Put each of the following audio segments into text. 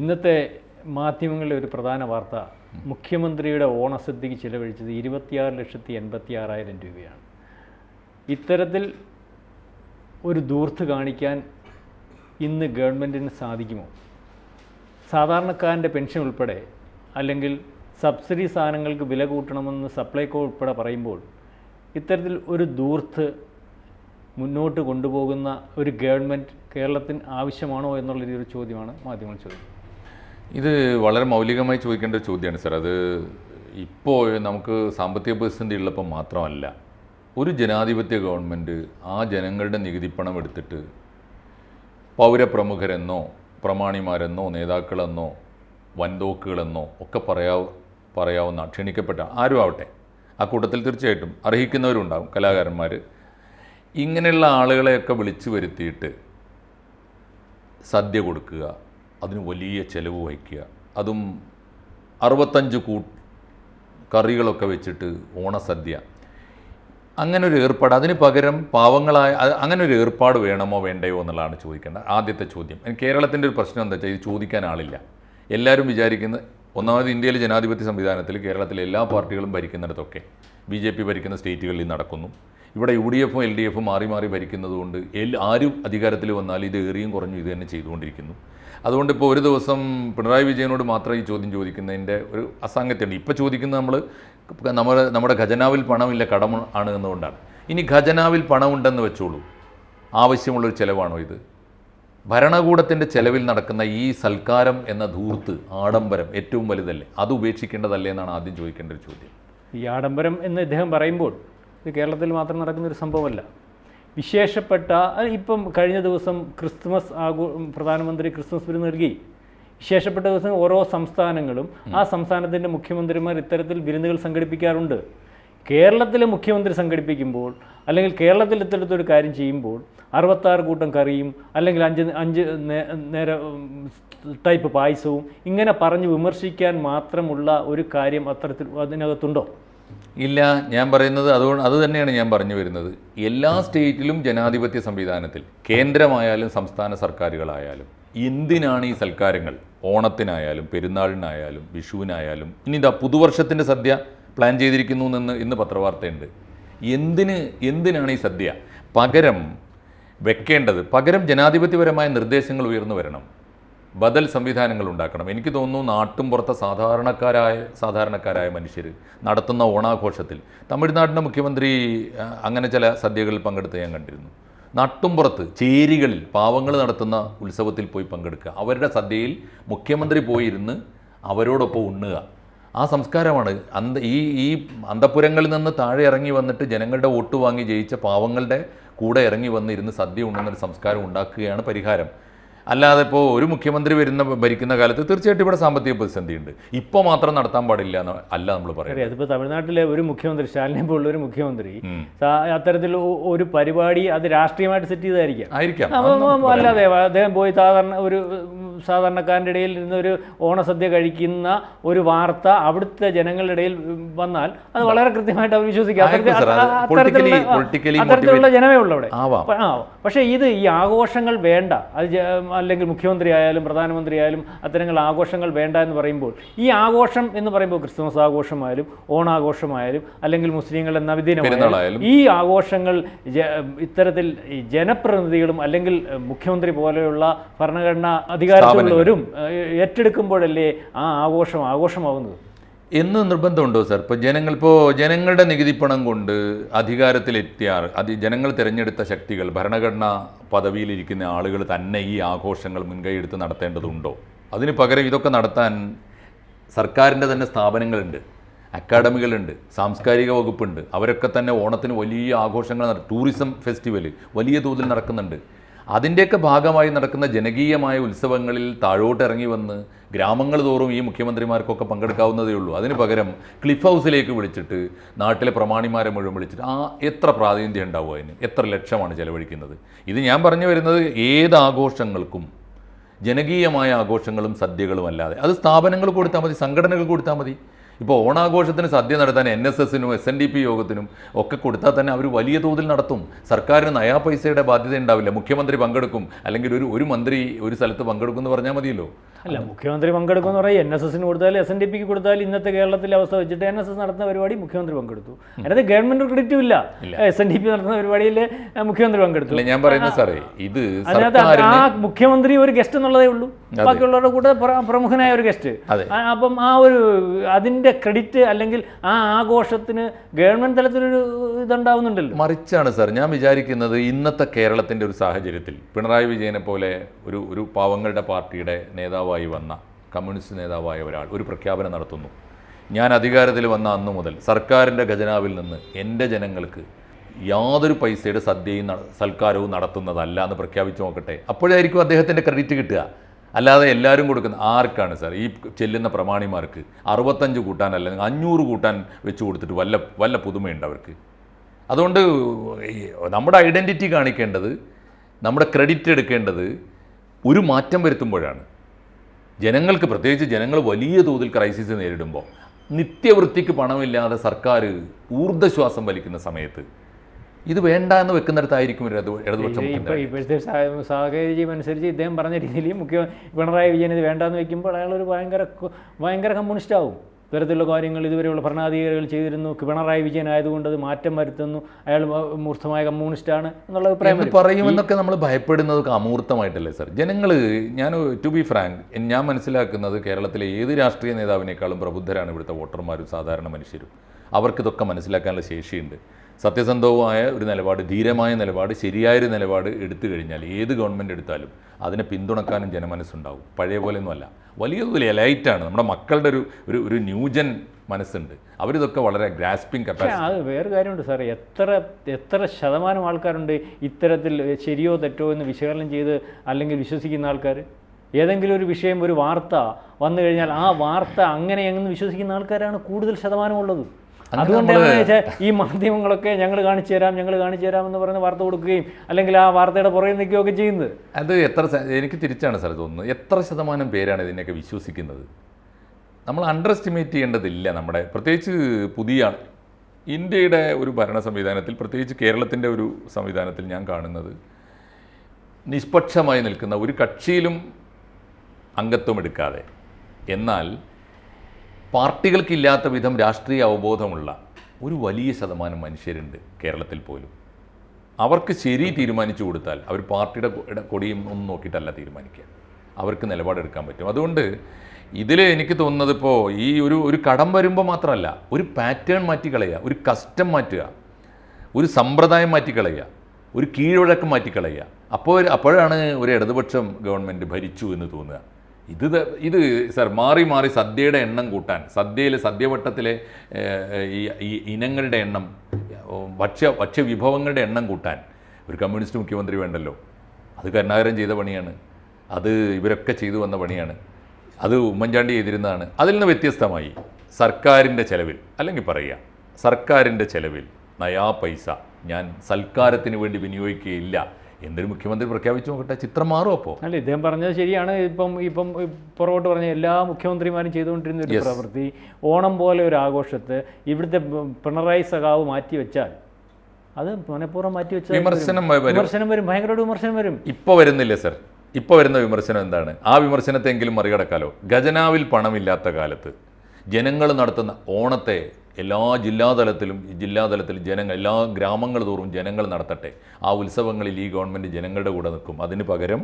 ഇന്നത്തെ മാധ്യമങ്ങളിലെ ഒരു പ്രധാന വാർത്ത മുഖ്യമന്ത്രിയുടെ ഓണസദ്യക്ക് ചിലവഴിച്ചത് ഇരുപത്തിയാറ് ലക്ഷത്തി എൺപത്തി ആറായിരം രൂപയാണ്. ഇത്തരത്തിൽ ഒരു ദൂർത്ത് കാണിക്കാൻ ഇന്ന് ഗവൺമെന്റിന് സാധിക്കുമോ? സാധാരണക്കാരന്റെ പെൻഷൻ ഉൾപ്പെടെ അല്ലെങ്കിൽ സബ്സിഡി സാധനങ്ങൾക്ക് വില കൂട്ടണമെന്ന് സപ്ലൈകോ ഉൾപ്പെടെ പറയുമ്പോൾ ഇത്തരത്തിൽ ഒരു ദൂർത്ത് മുന്നോട്ട് കൊണ്ടുപോകുന്ന ഒരു ഗവൺമെന്റ് കേരളത്തിന് ആവശ്യമാണോ എന്നുള്ള രീതിയിൽ ചോദ്യമാണ് മാധ്യമങ്ങൾ ചോദിക്കുന്നത്. ഇത് വളരെ മൗലികമായി ചോദിക്കേണ്ട ചോദ്യമാണ് സാർ. അത് ഇപ്പോൾ നമുക്ക് സാമ്പത്തിക പ്രതിസന്ധി ഉള്ളപ്പോൾ മാത്രമല്ല ഒരു ജനാധിപത്യ ഗവൺമെന്റ് ആ ജനങ്ങളുടെ നികുതിപ്പണം എടുത്തിട്ട് പൗരപ്രമുഖരെന്നോ പ്രമാണിമാരെന്നോ നേതാക്കളെന്നോ വൻതോക്കുകളെന്നോ ഒക്കെ പറയാവ പറയാവുന്ന ക്ഷണിക്കപ്പെട്ട ആരും ആവട്ടെ ആ കൂട്ടത്തിൽ തീർച്ചയായിട്ടും അർഹിക്കുന്നവരുണ്ടാകും കലാകാരന്മാർ ഇങ്ങനെയുള്ള ആളുകളെയൊക്കെ വിളിച്ചു വരുത്തിയിട്ട് സദ്യ കൊടുക്കുക അതിന് വലിയ ചിലവ് വഹിക്കുക. അതും അറുപത്തഞ്ച് കൂ കറികളൊക്കെ വെച്ചിട്ട് ഓണസദ്യ. അങ്ങനെ ഒരു ഏർപ്പാട്. അതിന് പകരം പാവങ്ങളായ അങ്ങനെ ഒരു ഏർപ്പാട് വേണമോ വേണ്ടയോ എന്നുള്ളതാണ് ചോദിക്കേണ്ടത്. ആദ്യത്തെ ചോദ്യം. കേരളത്തിന്റെ ഒരു പ്രശ്നം എന്താ വെച്ചാൽ ഇത് ചോദിക്കാൻ ആളില്ല. എല്ലാവരും വിചാരിക്കുന്നത് ഒന്നാമത് ഇന്ത്യയിലെ ജനാധിപത്യ സംവിധാനത്തിൽ കേരളത്തിലെ എല്ലാ പാർട്ടികളും ഭരിക്കുന്നിടത്തൊക്കെ ബി ജെ പി ഭരിക്കുന്ന സ്റ്റേറ്റുകളിൽ നടക്കുന്നു. ഇവിടെ യു ഡി എഫും എൽ ഡി എഫും മാറി മാറി ഭരിക്കുന്നതുകൊണ്ട് എൽ ആരും അധികാരത്തിൽ വന്നാൽ ഇത് ഏറിയും കുറഞ്ഞു ഇത് തന്നെ ചെയ്തുകൊണ്ടിരിക്കുന്നു. അതുകൊണ്ട് ഇപ്പോൾ ഒരു ദിവസം പിണറായി വിജയനോട് മാത്രം ഈ ചോദ്യം ചോദിക്കുന്നതിന്റെ ഒരു അസാംഗത്യമുണ്ട്. ഇപ്പോൾ ചോദിക്കുന്നത് നമ്മൾ നമ്മുടെ നമ്മുടെ ഖജനാവിൽ പണമില്ല കടം ആണ് എന്നുകൊണ്ടാണ്. ഇനി ഖജനാവിൽ പണമുണ്ടെന്ന് വെച്ചോളൂ. ആവശ്യമുള്ളൊരു ചിലവാണോ ഇത്? ഭരണകൂടത്തിന്റെ ചെലവിൽ നടക്കുന്ന ഈ സൽക്കാരം എന്ന ധൂർത്ത് ആഡംബരം ഏറ്റവും വലുതല്ലേ? അത് ഉപേക്ഷിക്കേണ്ടതല്ലേ എന്നാണ് ആദ്യം ചോദിക്കേണ്ട ഒരു ചോദ്യം. ഈ ആഡംബരം എന്ന് ഇദ്ദേഹം പറയുമ്പോൾ ഇത് കേരളത്തിൽ മാത്രം നടക്കുന്ന ഒരു സംഭവമല്ല. വിശേഷപ്പെട്ട ഇപ്പം കഴിഞ്ഞ ദിവസം ക്രിസ്മസ് ആഘോ പ്രധാനമന്ത്രി ക്രിസ്മസ് വിരുന്ന് നൽകി. വിശേഷപ്പെട്ട ദിവസം ഓരോ സംസ്ഥാനങ്ങളും ആ സംസ്ഥാനത്തിന്റെ മുഖ്യമന്ത്രിമാർ ഇത്തരത്തിൽ വിരുന്നുകൾ സംഘടിപ്പിക്കാറുണ്ട്. കേരളത്തിലെ മുഖ്യമന്ത്രി സംഘടിപ്പിക്കുമ്പോൾ അല്ലെങ്കിൽ കേരളത്തിൽ ഇത്തരത്തിലൊരു കാര്യം ചെയ്യുമ്പോൾ അറുപത്താറ് കൂട്ടം കറിയും അല്ലെങ്കിൽ അഞ്ച് അഞ്ച് നേര നേരെ ടൈപ്പ് പായസവും ഇങ്ങനെ പറഞ്ഞ് വിമർശിക്കാൻ മാത്രമുള്ള ഒരു കാര്യം അത്തരത്തിൽ അതിനകത്തുണ്ടോ? ഇല്ല ഞാൻ പറയുന്നത് അതുകൊണ്ട് അത് തന്നെയാണ് ഞാൻ പറഞ്ഞു വരുന്നത്. എല്ലാ സ്റ്റേറ്റിലും ജനാധിപത്യ സംവിധാനത്തിൽ കേന്ദ്രമായാലും സംസ്ഥാന സർക്കാരുകളായാലും എന്തിനാണ് ഈ സൽക്കാരങ്ങൾ? ഓണത്തിനായാലും പെരുന്നാളിനായാലും വിഷുവിനായാലും ഇനി ഇതാ പുതുവർഷത്തിന്റെ സദ്യ പ്ലാൻ ചെയ്തിരിക്കുന്നു എന്ന് ഇന്ന് പത്രവാർത്തയുണ്ട്. എന്തിന് എന്തിനാണ് ഈ സദ്യ? പകരം വെക്കേണ്ടത് പകരം ജനാധിപത്യപരമായ നിർദ്ദേശങ്ങൾ ഉയർന്നു വരണം. ബദൽ സംവിധാനങ്ങൾ ഉണ്ടാക്കണം. എനിക്ക് തോന്നുന്നു നാട്ടും പുറത്തെ സാധാരണക്കാരായ സാധാരണക്കാരായ മനുഷ്യർ നടത്തുന്ന ഓണാഘോഷത്തിൽ തമിഴ്നാടിന്റെ മുഖ്യമന്ത്രി അങ്ങനെ ചില സദ്യകളിൽ പങ്കെടുത്ത് ഞാൻ കണ്ടിരുന്നു. നാട്ടുംപുറത്ത് ചേരികളിൽ പാവങ്ങൾ നടത്തുന്ന ഉത്സവത്തിൽ പോയി പങ്കെടുക്കുക. അവരുടെ സദ്യയിൽ മുഖ്യമന്ത്രി പോയിരുന്ന് അവരോടൊപ്പം ഉണ്ണുക. ആ സംസ്കാരമാണ്. അന്ത ഈ ഈ അന്തപുരങ്ങളിൽ നിന്ന് താഴെ ഇറങ്ങി വന്നിട്ട് ജനങ്ങളുടെ വോട്ട് വാങ്ങി ജയിച്ച പാവങ്ങളുടെ കൂടെ ഇറങ്ങി വന്നിരുന്ന് സദ്യ ഉണ്ണുന്നൊരു സംസ്കാരം ഉണ്ടാക്കുകയാണ് പരിഹാരം. അല്ലാതെ ഇപ്പോൾ ഒരു മുഖ്യമന്ത്രി വരുന്ന ഭരിക്കുന്ന കാലത്ത് തീർച്ചയായിട്ടും ഇവിടെ സാമ്പത്തിക പ്രതിസന്ധിയുണ്ട്. ഇപ്പോൾ മാത്രം നടത്താൻ പാടില്ല എന്ന് അല്ല നമ്മൾ പറയുന്നത്. അതിപ്പോൾ തമിഴ്നാട്ടിലെ ഒരു മുഖ്യമന്ത്രി സ്റ്റാലിനെ പോലുള്ള ഒരു മുഖ്യമന്ത്രി അത്തരത്തിൽ ഒരു പരിപാടി അത് രാഷ്ട്രീയമായിട്ട് സെറ്റ് ചെയ്തായിരിക്കാം. ആയിരിക്കാം. അല്ലാതെ അദ്ദേഹം പോയി സാധാരണ ഒരു സാധാരണക്കാരന്റെ ഇടയിൽ നിന്നൊരു ഓണസദ്യ കഴിക്കുന്ന ഒരു വാർത്ത അവിടുത്തെ ജനങ്ങളുടെ ഇടയിൽ വന്നാൽ അത് വളരെ കൃത്യമായിട്ട് അവർ വിശ്വസിക്കും. അത്തരത്തിലുള്ള ജനമേ ഉള്ളൂ അവിടെ. പക്ഷേ ഇത് ഈ ആഘോഷങ്ങൾ വേണ്ട. അത് അല്ലെങ്കിൽ മുഖ്യമന്ത്രി ആയാലും പ്രധാനമന്ത്രി ആയാലും അത്തരങ്ങൾ ആഘോഷങ്ങൾ വേണ്ട എന്ന് പറയുമ്പോൾ ഈ ആഘോഷം എന്ന് പറയുമ്പോൾ ക്രിസ്മസ് ആഘോഷമായാലും ഓണാഘോഷമായാലും അല്ലെങ്കിൽ മുസ്ലിങ്ങളുടെ നവദിനമായാലും ഈ ആഘോഷങ്ങൾ ഇത്തരത്തിൽ ജനപ്രതിനിധികളും അല്ലെങ്കിൽ മുഖ്യമന്ത്രി പോലെയുള്ള ഭരണഘടനാ അധികാരത്തിലുള്ളവരും ഏഹ്, ഏറ്റെടുക്കുമ്പോഴല്ലേ ആ ആഘോഷം ആഘോഷമാവുന്നത്? എന്ന് നിർബന്ധമുണ്ടോ സാർ? ഇപ്പോൾ ജനങ്ങൾ ഇപ്പോൾ ജനങ്ങളുടെ നികുതിപ്പണം കൊണ്ട് അധികാരത്തിലെത്തിയ അതി അത് ജനങ്ങൾ തിരഞ്ഞെടുത്ത ശക്തികൾ ഭരണഘടനാ പദവിയിലിരിക്കുന്ന ആളുകൾ തന്നെ ഈ ആഘോഷങ്ങൾ മുൻകൈയെടുത്ത് നടത്തേണ്ടതുണ്ടോ? അതിന് പകരം ഇതൊക്കെ നടത്താൻ സർക്കാരിന്റെ തന്നെ സ്ഥാപനങ്ങളുണ്ട് അക്കാഡമികളുണ്ട് സാംസ്കാരിക വകുപ്പുണ്ട്. അവരൊക്കെ തന്നെ ഓണത്തിന് വലിയ ആഘോഷങ്ങൾ ടൂറിസം ഫെസ്റ്റിവൽ വലിയ തോതിൽ നടക്കുന്നുണ്ട്. അതിന്റെയൊക്കെ ഭാഗമായി നടക്കുന്ന ജനകീയമായ ഉത്സവങ്ങളിൽ താഴോട്ട് ഇറങ്ങി വന്ന് ഗ്രാമങ്ങൾ തോറും ഈ മുഖ്യമന്ത്രിമാർക്കൊക്കെ പങ്കെടുക്കാവുന്നതേ ഉള്ളൂ. അതിന് പകരം ക്ലിഫ് ഹൗസിലേക്ക് വിളിച്ചിട്ട് നാട്ടിലെ പ്രമാണിമാരെ മുഴുവൻ വിളിച്ചിട്ട് ആ എത്ര പ്രാതിനിധ്യം ഉണ്ടാവും അതിന്? എത്ര ലക്ഷമാണ് ചെലവഴിക്കുന്നത്? ഇത് ഞാൻ പറഞ്ഞു വരുന്നത് ഏത് ആഘോഷങ്ങൾക്കും ജനകീയമായ ആഘോഷങ്ങളും സദ്യകളും അല്ലാതെ. അത് സ്ഥാപനങ്ങൾ കൊടുത്താൽ മതി സംഘടനകൾ കൊടുത്താൽ മതി. ഇപ്പോൾ ഓണാഘോഷത്തിന് സദ്യ നടത്താൻ എൻ എസ് എസിനും എസ് എൻ ഡി പി യോഗത്തിനും ഒക്കെ കൊടുത്താൽ തന്നെ അവർ വലിയ തോതിൽ നടത്തും. സർക്കാരിന് നയാ പൈസയുടെ ബാധ്യത ഉണ്ടാവില്ല. മുഖ്യമന്ത്രി പങ്കെടുക്കും. അല്ലെങ്കിൽ ഒരു ഒരു മന്ത്രി ഒരു സ്ഥലത്ത് പങ്കെടുക്കും എന്ന് പറഞ്ഞാൽ മതിയല്ലോ. അല്ല മുഖ്യമന്ത്രി പങ്കെടുക്കുമെന്ന് പറയും എൻ എസ് എസിന് കൊടുത്താൽ എസ് എൻ ഡി പിക്ക് കൊടുത്താൽ ഇന്നത്തെ കേരളത്തിലെ അവസ്ഥ വെച്ചിട്ട് എൻ എസ് എസ് നടത്തുന്ന പരിപാടി മുഖ്യമന്ത്രി പങ്കെടുത്തു. അതിനകത്ത് ഗവൺമെന്റ് ക്രെഡിറ്റും ഇല്ല. എസ് എൻ ഡി പി നടത്തുന്ന പരിപാടിയിൽ മുഖ്യമന്ത്രി പങ്കെടുത്തു. ഞാൻ പറയുന്നത് സാറേ ഇത് അതിനകത്ത് ആ മുഖ്യമന്ത്രി ഒരു ഗസ്റ്റ് എന്നുള്ളതേ ഉള്ളൂ. ബാക്കിയുള്ളവരുടെ കൂടെ പ്രമുഖനായ ഒരു ഗസ്റ്റ്. അപ്പം ആ ഒരു അതിന്റെ ക്രെഡിറ്റ് അല്ലെങ്കിൽ ആ ആഘോഷത്തിന് ഗവൺമെന്റ് തലത്തിലൊരു ഇതുണ്ടാവുന്നുണ്ടല്ലോ. മറിച്ചാണ് സാർ ഞാൻ വിചാരിക്കുന്നത് ഇന്നത്തെ കേരളത്തിന്റെ ഒരു സാഹചര്യത്തിൽ പിണറായി വിജയനെ പോലെ ഒരു ഒരു പാവങ്ങളുടെ പാർട്ടിയുടെ നേതാവായി വന്ന കമ്മ്യൂണിസ്റ്റ് നേതാവായ ഒരാൾ ഒരു പ്രഖ്യാപനം നടത്തുന്നു. ഞാൻ അധികാരത്തിൽ വന്ന അന്നു മുതൽ സർക്കാരിന്റെ ഖജനാവിൽ നിന്ന് എന്റെ ജനങ്ങൾക്ക് യാതൊരു പൈസയുടെ സദ്യയും സൽക്കാരവും നടത്തുന്നതല്ല എന്ന് പ്രഖ്യാപിച്ചു നോക്കട്ടെ. അപ്പോഴായിരിക്കും അദ്ദേഹത്തിന്റെ ക്രെഡിറ്റ് കിട്ടുക. അല്ലാതെ എല്ലാവരും കൊടുക്കുന്ന ആർക്കാണ് സാർ? ഈ ചെല്ലുന്ന പ്രമാണിമാർക്ക് അറുപത്തഞ്ച് കൂട്ടാൻ അല്ലെങ്കിൽ അഞ്ഞൂറ് കൂട്ടാൻ വെച്ച് കൊടുത്തിട്ട് വല്ല വല്ല പുതുമയുണ്ട് അവർക്ക്? അതുകൊണ്ട് നമ്മുടെ ഐഡന്റിറ്റി കാണിക്കേണ്ടത് നമ്മുടെ ക്രെഡിറ്റ് എടുക്കേണ്ടത് ഒരു മാറ്റം വരുത്തുമ്പോഴാണ്. ജനങ്ങൾക്ക് പ്രത്യേകിച്ച് ജനങ്ങൾ വലിയ തോതിൽ ക്രൈസിസ് നേരിടുമ്പോൾ നിത്യവൃത്തിക്ക് പണമില്ലാതെ സർക്കാർ ഊർജശ്വാസം വലിക്കുന്ന സമയത്ത് ഇത് വേണ്ട എന്ന് വെക്കുന്നിടത്തായിരിക്കും ഇടതുപക്ഷം. ഇപ്പോഴത്തെ സാഹചര്യം അനുസരിച്ച് ഇദ്ദേഹം പറഞ്ഞ രീതിയിൽ മുഖ്യ പിണറായി വിജയൻ ഇത് വേണ്ടാന്ന് വെക്കുമ്പോൾ അയാൾ ഒരു ഭയങ്കര ഭയങ്കര കമ്മ്യൂണിസ്റ്റ് ആവും ഇത്തരത്തിലുള്ള കാര്യങ്ങൾ ഇതുവരെയുള്ള ഭരണാധികാരികൾ ചെയ്തിരുന്നു. പിണറായി വിജയൻ ആയതുകൊണ്ട് അത് മാറ്റം വരുത്തുന്നു. അയാൾ മൂർത്തമായ കമ്മ്യൂണിസ്റ്റാണ് എന്നുള്ള അഭിപ്രായം പറയുമെന്നൊക്കെ നമ്മൾ ഭയപ്പെടുന്നതൊക്കെ അമൂർത്തമായിട്ടല്ലേ സർ? ജനങ്ങൾ ഞാൻ ടു ബി ഫ്രാങ്ക് ഞാൻ മനസ്സിലാക്കുന്നത് കേരളത്തിലെ ഏത് രാഷ്ട്രീയ നേതാവിനേക്കാളും പ്രബുദ്ധരാണ് ഇവിടുത്തെ വോട്ടർമാരും സാധാരണ മനുഷ്യരും. അവർക്കിതൊക്കെ മനസ്സിലാക്കാനുള്ള ശേഷിയുണ്ട്. സത്യസന്ധവുമായ ഒരു നിലപാട് ധീരമായ നിലപാട് ശരിയായൊരു നിലപാട് എടുത്തു കഴിഞ്ഞാൽ ഏത് ഗവൺമെന്റ് എടുത്താലും അതിനെ പിന്തുണക്കാനും ജനമനസ്സുണ്ടാവും. പഴയ പോലെയൊന്നുമല്ല. വലിയ തോതിൽ എലൈറ്റാണ് നമ്മുടെ മക്കളുടെ ഒരു ഒരു ഒരു ന്യൂജൻ മനസ്സുണ്ട്. അവരിതൊക്കെ വളരെ ഗ്രാസ്പിംഗ് കപ്പാസിറ്റി അത് വേറെ കാര്യമുണ്ട് സാറേ. എത്ര എത്ര ശതമാനം ആൾക്കാരുണ്ട് ഇത്തരത്തിൽ ശരിയോ തെറ്റോ എന്ന് വിശകലനം ചെയ്ത് അല്ലെങ്കിൽ വിശ്വസിക്കുന്ന ആൾക്കാർ? ഏതെങ്കിലും ഒരു വിഷയം ഒരു വാർത്ത വന്നു കഴിഞ്ഞാൽ ആ വാർത്ത അങ്ങനെ എന്ന് വിശ്വസിക്കുന്ന ആൾക്കാരാണ് കൂടുതൽ ശതമാനമുള്ളത്. അതുകൊണ്ടാണ് ചെ- ഈ മാധ്യമങ്ങളൊക്കെ ഞങ്ങൾ കാണിച്ചു തരാം ഞങ്ങൾ കാണിച്ചു തരാം എന്ന് പറഞ്ഞ് വാർത്ത കൊടുക്കുകയും അല്ലെങ്കിൽ ആ വാർത്തയുടെ പുറകെ നിൽക്കുകയൊക്കെ ചെയ്യുന്നത്. അത് എത്ര എനിക്ക് തിരിച്ചാണ് സാർ തോന്നുന്നത്. എത്ര ശതമാനം പേരാണ് ഇതിനെയൊക്കെ വിശ്വസിക്കുന്നത്? നമ്മൾ അണ്ടർ എസ്റ്റിമേറ്റ് ചെയ്യേണ്ടതില്ല നമ്മുടെ പ്രത്യേകിച്ച് പുതിയ ഇന്ത്യയുടെ ഒരു ഭരണ സംവിധാനത്തിൽ പ്രത്യേകിച്ച് കേരളത്തിന്റെ ഒരു സംവിധാനത്തിൽ ഞാൻ കാണുന്നത് നിഷ്പക്ഷമായി നിൽക്കുന്ന ഒരു കക്ഷിയിലും അംഗത്വം എടുക്കാതെ. എന്നാൽ പാർട്ടികൾക്കില്ലാത്ത വിധം രാഷ്ട്രീയ അവബോധമുള്ള ഒരു വലിയ ശതമാനം മനുഷ്യരുണ്ട് കേരളത്തിൽ പോലും. അവർക്ക് ശരി തീരുമാനിച്ചു കൊടുത്താൽ അവർ പാർട്ടിയുടെ കൊടിയും ഒന്നും നോക്കിയിട്ടല്ല തീരുമാനിക്കുക. അവർക്ക് നിലപാടെടുക്കാൻ പറ്റും. അതുകൊണ്ട് ഇതിൽ എനിക്ക് തോന്നുന്നത് ഇപ്പോൾ ഈ ഒരു ഒരു കടം വരുമ്പോൾ മാത്രമല്ല ഒരു പാറ്റേൺ മാറ്റിക്കളയുക ഒരു കസ്റ്റം മാറ്റുക ഒരു സമ്പ്രദായം മാറ്റിക്കളയുക ഒരു കീഴ്വഴക്കം മാറ്റിക്കളയുക. അപ്പോൾ അപ്പോഴാണ് ഒരു ഇടതുപക്ഷം ഗവൺമെന്റ് ഭരിച്ചു എന്ന് തോന്നുക. ഇത് ഇത് സർ മാറി മാറി സദ്യയുടെ എണ്ണം കൂട്ടാൻ സദ്യയിൽ സദ്യവട്ടത്തിലെ ഈ ഇനങ്ങളുടെ എണ്ണം ഭക്ഷ്യ ഭക്ഷ്യവിഭവങ്ങളുടെ എണ്ണം കൂട്ടാൻ. ഒരു കമ്മ്യൂണിസ്റ്റ് മുഖ്യമന്ത്രി വേണ്ടല്ലോ. അത് കരുണാകരൻ ചെയ്ത പണിയാണ്. അത് ഇവരൊക്കെ ചെയ്തു വന്ന പണിയാണ്. അത് ഉമ്മൻചാണ്ടി ചെയ്തിരുന്നതാണ്. അതിൽ നിന്ന് വ്യത്യസ്തമായി സർക്കാരിന്റെ ചെലവിൽ അല്ലെങ്കിൽ പറയുക സർക്കാരിന്റെ ചെലവിൽ നയാ പൈസ ഞാൻ സൽക്കാരത്തിന് വേണ്ടി വിനിയോഗിക്കുകയില്ല. എന്നൊരു മുഖ്യമന്ത്രി പ്രഖ്യാപിച്ചു നോക്കട്ടെ? ചിത്രം മാറും അപ്പോൾ അല്ല ഇദ്ദേഹം പറഞ്ഞത് ശരിയാണ്. ഇപ്പം ഇപ്പം പുറകോട്ട് പറഞ്ഞ എല്ലാ മുഖ്യമന്ത്രിമാരും ചെയ്തുകൊണ്ടിരുന്ന ഒരു പ്രവൃത്തി ഓണം പോലെ ഒരു ആഘോഷത്തെ ഇവിടുത്തെ പിണറായി സഖാവ് മാറ്റി വെച്ചാൽ അത് മനഃപൂർവം മാറ്റി വെച്ചാൽ വിമർശനം വരും. വിമർശനം വരും. ഭയങ്കര വിമർശനം വരും. ഇപ്പോൾ വരുന്നില്ലേ സർ? ഇപ്പോൾ വരുന്ന വിമർശനം എന്താണ്? ആ വിമർശനത്തെങ്കിലും മറികടക്കാലോ? ഖജനാവിൽ പണമില്ലാത്ത കാലത്ത് ജനങ്ങൾ നടത്തുന്ന ഓണത്തെ എല്ലാ ജില്ലാതലത്തിലും ജില്ലാതലത്തിൽ ജനങ്ങൾ എല്ലാ ഗ്രാമങ്ങൾ തോറും ജനങ്ങൾ നടത്തട്ടെ. ആ ഉത്സവങ്ങളിൽ ഈ ഗവൺമെന്റ് ജനങ്ങളുടെ കൂടെ നിൽക്കും. അതിന് പകരം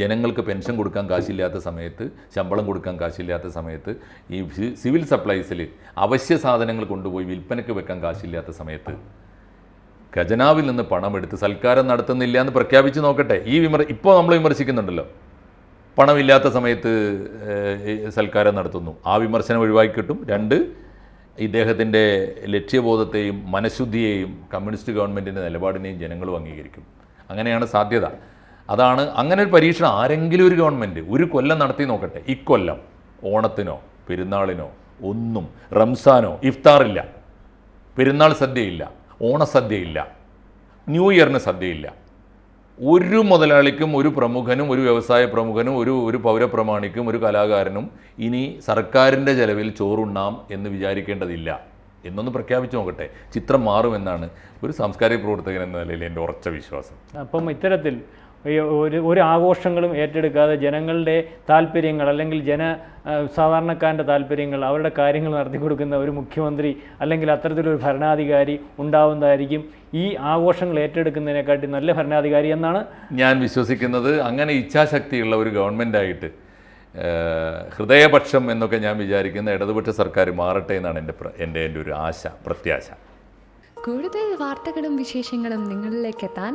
ജനങ്ങൾക്ക് പെൻഷൻ കൊടുക്കാൻ കാശില്ലാത്ത സമയത്ത് ശമ്പളം കൊടുക്കാൻ കാശില്ലാത്ത സമയത്ത് ഈ സിവിൽ സപ്ലൈസിൽ അവശ്യ സാധനങ്ങൾ കൊണ്ടുപോയി വിൽപ്പനയ്ക്ക് വെക്കാൻ കാശില്ലാത്ത സമയത്ത് ഖജനാവിൽ നിന്ന് പണം എടുത്ത് സൽക്കാരം നടത്തുന്നില്ല എന്ന് പ്രഖ്യാപിച്ച് നോക്കട്ടെ. ഈ വിമർ ഇപ്പോൾ നമ്മൾ വിമർശിക്കുന്നുണ്ടല്ലോ. പണമില്ലാത്ത സമയത്ത് സൽക്കാരം നടത്തുന്നു. ആ വിമർശനം ഒഴിവാക്കി കിട്ടും. രണ്ട് ഇദ്ദേഹത്തിന്റെ ലക്ഷ്യബോധത്തെയും മനഃശുദ്ധിയെയും കമ്മ്യൂണിസ്റ്റ് ഗവൺമെന്റിന്റെ നിലപാടിനെയും ജനങ്ങളും അംഗീകരിക്കും. അങ്ങനെയാണ് സാധ്യത. അതാണ് അങ്ങനെ ഒരു പരീക്ഷണം ആരെങ്കിലും ഒരു ഗവൺമെന്റ് ഒരു കൊല്ലം നടത്തി നോക്കട്ടെ. ഇക്കൊല്ലം ഓണത്തിനോ പെരുന്നാളിനോ ഒന്നും റംസാനോ ഇഫ്താറില്ല. പെരുന്നാൾ സദ്യയില്ല ഓണസദ്യയില്ല ന്യൂ ഇയറിന് സദ്യയില്ല. ഒരു മുതലാളിക്കും ഒരു പ്രമുഖനും ഒരു വ്യവസായ പ്രമുഖനും ഒരു ഒരു പൗരപ്രമാണിക്കും ഒരു കലാകാരനും ഇനി സർക്കാരിന്റെ ചെലവിൽ ചോറുണ്ണാം എന്ന് വിചാരിക്കേണ്ടതില്ല. എന്നൊന്ന് പ്രഖ്യാപിച്ചു നോക്കട്ടെ. ചിത്രം മാറുമെന്നാണ് ഒരു സാംസ്കാരിക പ്രവർത്തകൻ എന്ന നിലയിൽ എന്റെ ഉറച്ച വിശ്വാസം. അപ്പം ഇത്തരത്തിൽ ഒരു ഒരു ആഘോഷങ്ങളും ഏറ്റെടുക്കാതെ ജനങ്ങളുടെ താല്പര്യങ്ങൾ അല്ലെങ്കിൽ ജന സാധാരണക്കാരന്റെ താല്പര്യങ്ങൾ അവരുടെ കാര്യങ്ങൾ നടത്തി കൊടുക്കുന്ന ഒരു മുഖ്യമന്ത്രി അല്ലെങ്കിൽ അത്തരത്തിലൊരു ഭരണാധികാരി ഉണ്ടാവുന്നതായിരിക്കും ഈ ആഘോഷങ്ങൾ ഏറ്റെടുക്കുന്നതിനെക്കാട്ടി നല്ല ഭരണാധികാരി എന്നാണ് ഞാൻ വിശ്വസിക്കുന്നത്. അങ്ങനെ ഇച്ഛാശക്തിയുള്ള ഒരു ഗവൺമെന്റായിട്ട് ഹൃദയപക്ഷം എന്നൊക്കെ ഞാൻ വിചാരിക്കുന്ന ഇടതുപക്ഷ സർക്കാർ മാറട്ടെ എന്നാണ് എന്റെ എന്റെ എന്റെ ഒരു ആശ പ്രത്യാശ. കൂടുതൽ വാർത്തകളും വിശേഷങ്ങളും നിങ്ങളിലേക്ക് എത്താൻ